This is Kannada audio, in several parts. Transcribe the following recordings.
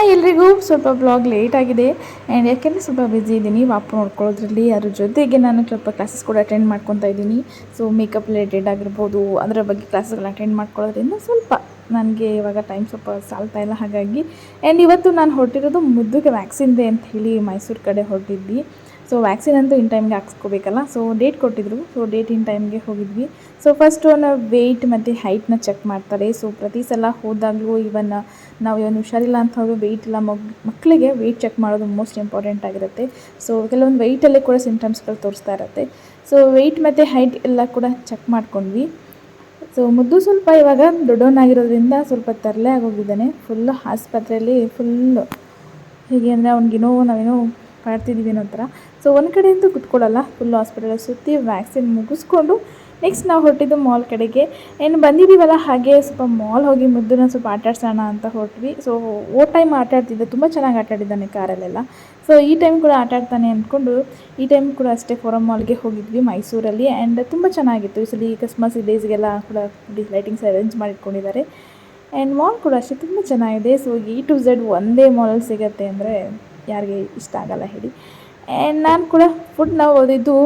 ಹಾಯ್ ಎಲ್ರಿಗೂ. ಸ್ವಲ್ಪ ಬ್ಲಾಗ್ ಲೇಟ್ ಆಗಿದೆ. ಆ್ಯಂಡ್ ಯಾಕೆಂದರೆ ಸ್ವಲ್ಪ ಬ್ಯುಸಿ ಇದ್ದೀನಿ. ವಾಪು ನೋಡ್ಕೊಳ್ಳೋದ್ರಲ್ಲಿ ಅದ್ರ ಜೊತೆಗೆ ನಾನು ಸ್ವಲ್ಪ ಕ್ಲಾಸಸ್ ಕೂಡ ಅಟೆಂಡ್ ಮಾಡ್ಕೊತಾ ಇದ್ದೀನಿ. ಸೊ ಮೇಕಪ್ ರಿಲೇಟೆಡ್ ಆಗಿರ್ಬೋದು, ಅದರ ಬಗ್ಗೆ ಕ್ಲಾಸಸ್ಗಳು ಅಟೆಂಡ್ ಮಾಡ್ಕೊಳ್ಳೋದ್ರಿಂದ ಸ್ವಲ್ಪ ನನಗೆ ಇವಾಗ ಟೈಮ್ ಸ್ವಲ್ಪ ಸಾಲ್ತಾ ಇಲ್ಲ. ಹಾಗಾಗಿ ಆ್ಯಂಡ್ ಇವತ್ತು ನಾನು ಹೊರಟಿರೋದು ಮುದ್ದುಗೆ ವ್ಯಾಕ್ಸಿನ್ ಡೇ ಅಂತ ಹೇಳಿ ಮೈಸೂರು ಕಡೆ ಹೊರಟಿದ್ವಿ. ಸೊ ವ್ಯಾಕ್ಸಿನ್ ಅಂತೂ ಇನ್ ಟೈಮ್ಗೆ ಹಾಕ್ಸ್ಕೋಬೇಕಲ್ಲ? ಸೊ ಡೇಟ್ ಕೊಟ್ಟಿದ್ರು. ಸೊ ಡೇಟ್ ಇನ್ ಟೈಮ್ಗೆ ಹೋಗಿದ್ವಿ. ಸೊ ಫಸ್ಟು ನಾವು ವೆಯ್ಟ್ ಮತ್ತು ಹೈಟ್ನ ಚೆಕ್ ಮಾಡ್ತಾರೆ. ಸೊ ಪ್ರತಿ ಸಲ ಹೋದಾಗಲೂ ಇವನ್ ನಾವು ಏನು ಹುಷಾರಿಲ್ಲ ಹೋಗಿ ವೆಯ್ಟ್ ಇಲ್ಲ ಮಗ್ ಮಕ್ಕಳಿಗೆ ವೆಯ್ಟ್ ಚೆಕ್ ಮಾಡೋದು ಮೋಸ್ಟ್ ಇಂಪಾರ್ಟೆಂಟ್ ಆಗಿರುತ್ತೆ. ಸೊ ಕೆಲವೊಂದು ವೆಯ್ಟಲ್ಲೇ ಕೂಡ ಸಿಮ್ಟಮ್ಸ್ಗಳು ತೋರಿಸ್ತಾ ಇರುತ್ತೆ. ಸೊ ವೆಯ್ಟ್ ಮತ್ತು ಹೈಟ್ ಎಲ್ಲ ಕೂಡ ಚೆಕ್ ಮಾಡ್ಕೊಂಡ್ವಿ. ಸೊ ಮುದ್ದು ಸ್ವಲ್ಪ ಇವಾಗ ದೊಡ್ಡವನಾಗಿರೋದ್ರಿಂದ ಸ್ವಲ್ಪ ತರಲೆ ಆಗೋಗಿದ್ದಾನೆ. ಫುಲ್ಲು ಆಸ್ಪತ್ರೆಯಲ್ಲಿ ಫುಲ್ಲು ಹೇಗೆ ಅಂದರೆ ಅವ್ನಿಗೇನೋ ನಾವೇನೋ ಕಾಡ್ತಿದ್ದೀವಿ ಅನ್ನೋ ಥರ. ಸೊ ಒಂದು ಕಡೆಯಂತೂ ಕುತ್ಕೊಳ್ಳಲ್ಲ ಫುಲ್ ಹಾಸ್ಪಿಟಲ್ ಸುತ್ತಿ ವ್ಯಾಕ್ಸಿನ್ ಮುಗಿಸ್ಕೊಂಡು ನೆಕ್ಸ್ಟ್ ನಾವು ಹೊರಟಿದ್ದು ಮಾಲ್ ಕಡೆಗೆ. ಏನು ಬಂದಿದ್ದೀವಲ್ಲ ಹಾಗೆ ಸ್ವಲ್ಪ ಮಾಲ್ ಹೋಗಿ ಮುದ್ದನ್ನ ಸ್ವಲ್ಪ ಆಟಾಡ್ಸೋಣ ಅಂತ ಹೊರಟ್ವಿ. ಸೊ ಓ ಟೈಮ್ ಆಟ ಆಡ್ತಿದ್ದೆ, ತುಂಬ ಚೆನ್ನಾಗಿ ಆಟಾಡಿದ್ದಾನೆ ಕಾರಲ್ಲೆಲ್ಲ. ಸೊ ಈ ಟೈಮ್ ಕೂಡ ಆಟಾಡ್ತಾನೆ ಅಂದ್ಕೊಂಡು ಈ ಟೈಮ್ ಕೂಡ ಅಷ್ಟೇ ಫೋರಮ್ ಮಾಲ್ಗೆ ಹೋಗಿದ್ವಿ ಮೈಸೂರಲ್ಲಿ ಆ್ಯಂಡ್ ತುಂಬ ಚೆನ್ನಾಗಿತ್ತು. ಈ ಸಲ ಕ್ರಿಸ್ಮಸ್ ಡೇಸ್ಗೆಲ್ಲ ಕೂಡ ಲೈಟಿಂಗ್ಸ್ ಅರೇಂಜ್ ಮಾಡಿಟ್ಕೊಂಡಿದ್ದಾರೆ. ಆ್ಯಂಡ್ ಮಾಲ್ ಕೂಡ ಅಷ್ಟೇ ತುಂಬ ಚೆನ್ನಾಗಿದೆ. ಸೊ ಈ ಟು ಝೆಡ್ ಒಂದೇ ಮಾಲಲ್ಲಿ ಸಿಗುತ್ತೆ ಅಂದರೆ ಯಾರಿಗೆ ಇಷ್ಟ ಆಗಲ್ಲ ಹೇಳಿ. ಆ್ಯಂಡ್ ನಾನು ಕೂಡ ಫುಡ್ ನಾವು ಓದಿದ್ದು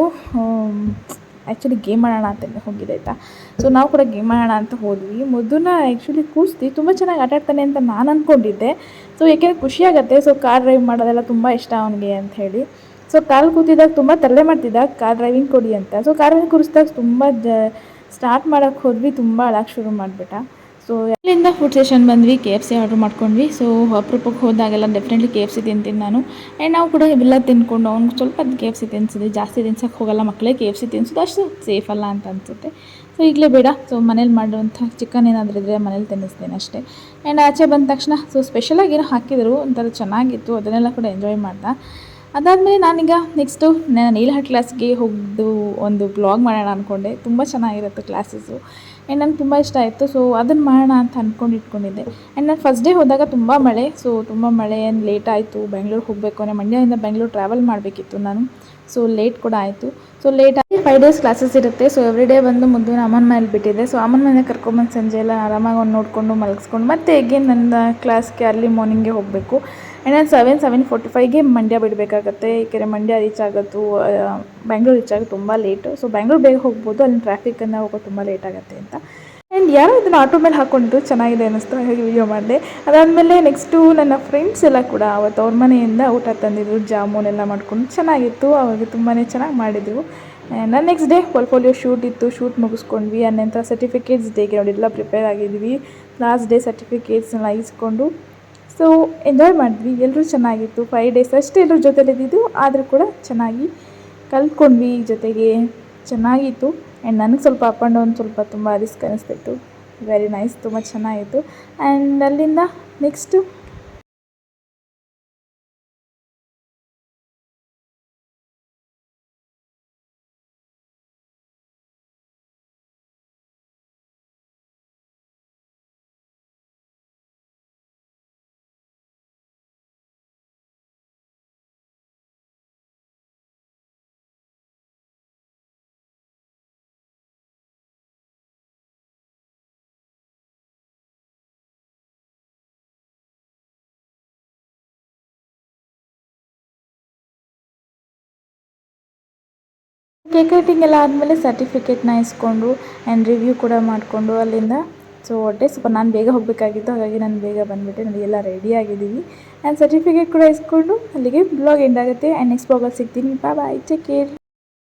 ಆ್ಯಕ್ಚುಲಿ ಗೇಮ್ ಆಡೋಣ ಅಂತ ಹೋಗಿದೆ ಆಯಿತಾ? ಸೊ ನಾವು ಕೂಡ ಗೇಮ್ ಆಡೋಣ ಅಂತ ಹೋದ್ವಿ. ಮೊದಲನ್ನ ಆ್ಯಕ್ಚುಲಿ ಕೂರಿಸಿ ತುಂಬ ಚೆನ್ನಾಗಿ ಆಟ ಆಡ್ತಾನೆ ಅಂತ ನಾನು ಅಂದ್ಕೊಂಡಿದ್ದೆ ಸೊ ಯಾಕೆಂದರೆ ಖುಷಿಯಾಗತ್ತೆ ಸೊ ಕಾರ್ ಡ್ರೈವ್ ಮಾಡೋದೆಲ್ಲ ತುಂಬ ಇಷ್ಟ ಅವನಿಗೆ ಅಂತ ಹೇಳಿ. ಸೊ ಕಾರ್ ಕೂತಿದ್ದಾಗ ತುಂಬ ತರಲೆ ಮಾಡ್ತಿದ್ದ ಕಾರ್ ಡ್ರೈವಿಂಗ್ ಕೊಡಿ ಅಂತ. ಸೊ ಕಾರ್ ಡ್ರೈವಿಂಗ್ ಕೂರಿಸಿದಾಗ ತುಂಬ ಜ ಸ್ಟಾರ್ಟ್ ಮಾಡೋಕ್ಕೆ ಹೋದ್ವಿ, ತುಂಬ ಅಳಕ್ಕೆ ಶುರು ಮಾಡಿಬಿಟ್ಟ. ಸೊ ಅಲ್ಲಿಂದ ಫುಡ್ ಸೆಷನ್ ಬಂದ್ವಿ ಕೆ ಎಫ್ ಸಿ ಆರ್ಡ್ರ್ ಮಾಡ್ಕೊಂಡ್ವಿ. ಸೊ ಅಪ್ರೂಪಕ್ಕೆ ಹೋದಾಗೆಲ್ಲ ಡೆಫಿನೆಟ್ಲಿ ಕೆ ಎಫ್ ಸಿ ತಿಂತೀನಿ ನಾನು. ಆ್ಯಂಡ್ ನಾವು ಕೂಡ ಇವೆಲ್ಲ ತಿನ್ಕೊಂಡು ಅವ್ನಿಗೆ ಸ್ವಲ್ಪ ಕೆ ಎಫ್ ಸಿ ತಿನ್ಸಿದ್ವಿ ಜಾಸ್ತಿ ತಿನ್ಸೋಕ್ಕೆ ಹೋಗಲ್ಲ ಮಕ್ಕಳೇ ಕೆ ಎಫ್ ಸಿ ತಿನ್ಸೋದು ಅಷ್ಟು ಸೇಫ್ ಅಲ್ಲ ಅಂತ ಅನಿಸುತ್ತೆ. ಸೊ ಈಗಲೇ ಬೇಡ. ಸೊ ಮನೇಲಿ ಮಾಡುವಂಥ ಚಿಕನ್ ಏನಾದರೂ ಇದ್ದರೆ ಮನೇಲಿ ತಿನ್ನಿಸ್ತೇನೆ ಅಷ್ಟೇ. ಆ್ಯಂಡ್ ಆಚೆ ಬಂದ ತಕ್ಷಣ ಸೊ ಸ್ಪೆಷಲಾಗಿ ಏನೋ ಹಾಕಿದರು, ಒಂಥರ ಚೆನ್ನಾಗಿತ್ತು, ಅದನ್ನೆಲ್ಲ ಕೂಡ ಎಂಜಾಯ್ ಮಾಡ್ದೆ ಅದಾದಮೇಲೆ ನಾನೀಗ ನೆಕ್ಸ್ಟು ನಾನು ಕ್ಲಾಸ್ಗೆ ಹೋಗಿದ್ದು ಒಂದು ಬ್ಲಾಗ್ ಮಾಡೋಣ ಅಂದ್ಕೊಂಡೆ ತುಂಬ ಚೆನ್ನಾಗಿರುತ್ತೆ ಕ್ಲಾಸಸ್ಸು ಆ್ಯಂಡ್ ನಂಗೆ ತುಂಬ ಇಷ್ಟ ಆಯಿತು. ಸೊ ಅದನ್ನು ಮಾಡೋಣ ಅಂತ ಅಂದ್ಕೊಂಡು ಇಟ್ಕೊಂಡಿದ್ದೆ. ಆ್ಯಂಡ್ ನಾನು ಫಸ್ಟ್ ಡೇ ಹೋದಾಗ ತುಂಬ ಮಳೆ. ಸೊ ತುಂಬ ಮಳೆ ಏನು ಲೇಟ್ ಆಯಿತು. ಬೆಂಗ್ಳೂರಿಗೆ ಹೋಗಬೇಕು. ಅಂದರೆ ಮಂಡ್ಯದಿಂದ ಬೆಂಗ್ಳೂರು ಟ್ರಾವೆಲ್ ಮಾಡಬೇಕಿತ್ತು ನಾನು. ಸೊ ಲೇಟ್ ಕೂಡ ಆಯಿತು. ಸೊ ಲೇಟ್ ಆಗಿ ಫೈವ್ ಡೇಸ್ ಕ್ಲಾಸಸ್ ಇರುತ್ತೆ. ಸೊ ಎವ್ರಿ ಡೇ ಬಂದು ಮುದ್ದು ಅಮ್ಮನ ಮೇಲೆ ಬಿಟ್ಟಿದ್ದೆ. ಸೊ ಅಮ್ಮನ ಮನೆ ಕರ್ಕೊಂಬಂದು ಸಂಜೆ ಎಲ್ಲ ಆರಾಮಾಗಿ ಒಂದು ನೋಡಿಕೊಂಡು ಮಲಗಿಸ್ಕೊಂಡು ಮತ್ತೆ ಎಗೇನ್ ನನ್ನ ಕ್ಲಾಸ್ಗೆ ಅರ್ಲಿ ಮಾರ್ನಿಂಗ್ಗೆ ಹೋಗಬೇಕು. ಆ್ಯಂಡ್ ನಾನು ಸೆವೆನ್ ಸೆವೆನ್ ಫೋರ್ಟಿ ಫೈವ್ಗೆ ಮಂಡ್ಯ ಬಿಡಬೇಕಾಗತ್ತೆ. ಏಕೆಂದರೆ ಮಂಡ್ಯ ರೀಚ್ ಆಗೋದು ಬ್ಯಾಂಗ್ಳೂರು ರೀಚ್ ಆಗೋದು ತುಂಬ ಲೇಟು ಸೊ ಬ್ಯಾಂಗ್ಳೂರು ಬೇಗ ಹೋಗ್ಬೋದು, ಅಲ್ಲಿ ಟ್ರಾಫಿಕ್ಕನ್ನು ಹೋಗೋದು ತುಂಬ ಲೇಟ್ ಆಗುತ್ತೆ ಅಂತ. ಆ್ಯಂಡ್ ಯಾರೋ ಇದನ್ನು ಆಟೋ ಮೇಲೆ ಹಾಕ್ಕೊಂಡು ಚೆನ್ನಾಗಿದೆ ಅನ್ನಿಸ್ತು. ಹಾಗೆ ವಿಡಿಯೋ ಮಾಡಿದೆ. ಅದಾದಮೇಲೆ ನೆಕ್ಸ್ಟು ನನ್ನ ಫ್ರೆಂಡ್ಸ್ ಎಲ್ಲ ಕೂಡ ಅವತ್ತು ಅವ್ರ ಮನೆಯಿಂದ ಊಟ ತಂದಿದ್ರು, ಜಾಮೂನ್ ಎಲ್ಲ ಮಾಡ್ಕೊಂಡು ಚೆನ್ನಾಗಿತ್ತು. ಅವಾಗ ತುಂಬಾ ಚೆನ್ನಾಗಿ ಮಾಡಿದ್ರು. ನಾನು ನೆಕ್ಸ್ಟ್ ಡೇ ಪೋರ್ಟ್ಫೋಲಿಯೋ ಶೂಟ್ ಇತ್ತು. ಶೂಟ್ ಮುಗಿಸ್ಕೊಂಡ್ವಿ. ನಂತರ ಸರ್ಟಿಫಿಕೇಟ್ಸ್ ಡೇಗೆ ನೋಡಿಲ್ಲ ಪ್ರಿಪೇರ್ ಆಗಿದ್ವಿ. ಲಾಸ್ಟ್ ಡೇ ಸರ್ಟಿಫಿಕೇಟ್ಸ್ನೆಲ್ಲ ಇಸ್ಕೊಂಡು ಸೊ ಎಂಜಾಯ್ ಮಾಡಿದ್ವಿ. ಎಲ್ಲರೂ ಚೆನ್ನಾಗಿತ್ತು. ಫೈವ್ ಡೇಸ್ ಅಷ್ಟೇ ಎಲ್ಲರೂ ಜೊತೆಲಿದ್ದಿದ್ದು. ಆದರೂ ಕೂಡ ಚೆನ್ನಾಗಿ ಕಲ್ತ್ಕೊಂಡ್ವಿ ಜೊತೆಗೆ. ಚೆನ್ನಾಗಿತ್ತು. ಆ್ಯಂಡ್ ನನಗೆ ಸ್ವಲ್ಪ ಅಪ್ ಆ್ಯಂಡ್ ಡೌನ್ ಸ್ವಲ್ಪ ತುಂಬ ರಿಸ್ಕ್ ಅನಿಸ್ತಿತ್ತು. ವೆರಿ ನೈಸ್ ತುಂಬ ಚೆನ್ನಾಗಿತ್ತು. ಆ್ಯಂಡ್ ಅಲ್ಲಿಂದ ನೆಕ್ಸ್ಟು ಕೇಕ್ ಕಟಿಂಗ್ ಎಲ್ಲ ಆದಮೇಲೆ ಸರ್ಟಿಫಿಕೇಟ್ನ ಇಸ್ಕೊಂಡು ಆ್ಯಂಡ್ ರಿವ್ಯೂ ಕೂಡ ಮಾಡಿಕೊಂಡು ಅಲ್ಲಿಂದ. ಸೊ ಒಟ್ಟೆ ಸ್ವಲ್ಪ ನಾನು ಬೇಗ ಹೋಗಬೇಕಾಗಿತ್ತು. ಹಾಗಾಗಿ ನಾನು ಬೇಗ ಬಂದುಬಿಟ್ಟೆ. ಎಲ್ಲ ರೆಡಿ ಆಗಿದ್ದೀವಿ. ಆ್ಯಂಡ್ ಸರ್ಟಿಫಿಕೇಟ್ ಕೂಡ ಇಸ್ಕೊಂಡು ಅಲ್ಲಿಗೆ ಬ್ಲಾಗ್ ಎಂಡ್ ಆಗುತ್ತೆ. ಆ್ಯಂಡ್ ನೆಕ್ಸ್ಟ್ ಬ್ಲಾಗಲ್ಲಿ ಸಿಗ್ತೀನಿ. ಬಾ ಬಾಯ್ ಟೇಕ್ ಕೇರ್